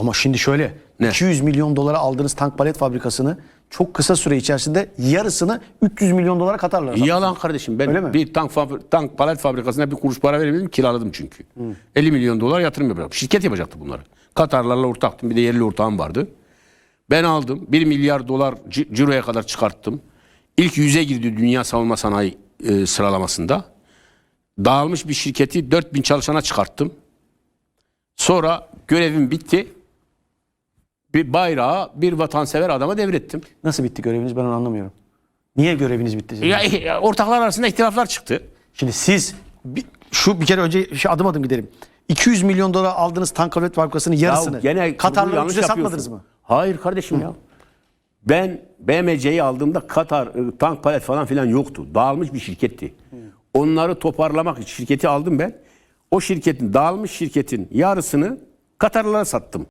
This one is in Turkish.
Ama şimdi şöyle Ne? 200 milyon dolara aldığınız tank palet fabrikasını çok kısa süre içerisinde yarısını 300 milyon dolara Katarlar. Yalan kardeşim. Ben Öyle mi? bir tank, tank palet fabrikasına bir kuruş para vermedim kiraladım çünkü. 50 milyon dolar yatırım yapacaktım. Şirket yapacaktı bunları. Katarlarla ortaktım. Bir de yerli ortağım vardı. Ben aldım. 1 milyar dolar ci- ciroya kadar çıkarttım. İlk yüze girdi dünya savunma sanayi e, sıralamasında. Dağılmış bir şirketi 4000 çalışana çıkarttım. Sonra görevim bitti. Bir bayrağı bir vatansever adama devrettim. Nasıl bitti göreviniz ben onu anlamıyorum. Niye göreviniz bitti? sizin? Ya, ya, ortaklar arasında ihtilaflar çıktı. Şimdi siz bir- şu bir kere önce şu adım adım gidelim. 200 milyon dolar aldığınız tank palet fabrikasının yarısını Ya gene yanlış size yapıyorsun. satmadınız mı? Hayır kardeşim ya. Ben BMC'yi aldığımda Katar e, tank palet falan filan yoktu. Dağılmış bir şirketti. Onları toparlamak için şirketi aldım ben. O şirketin dağılmış şirketin yarısını Katarlılara sattım.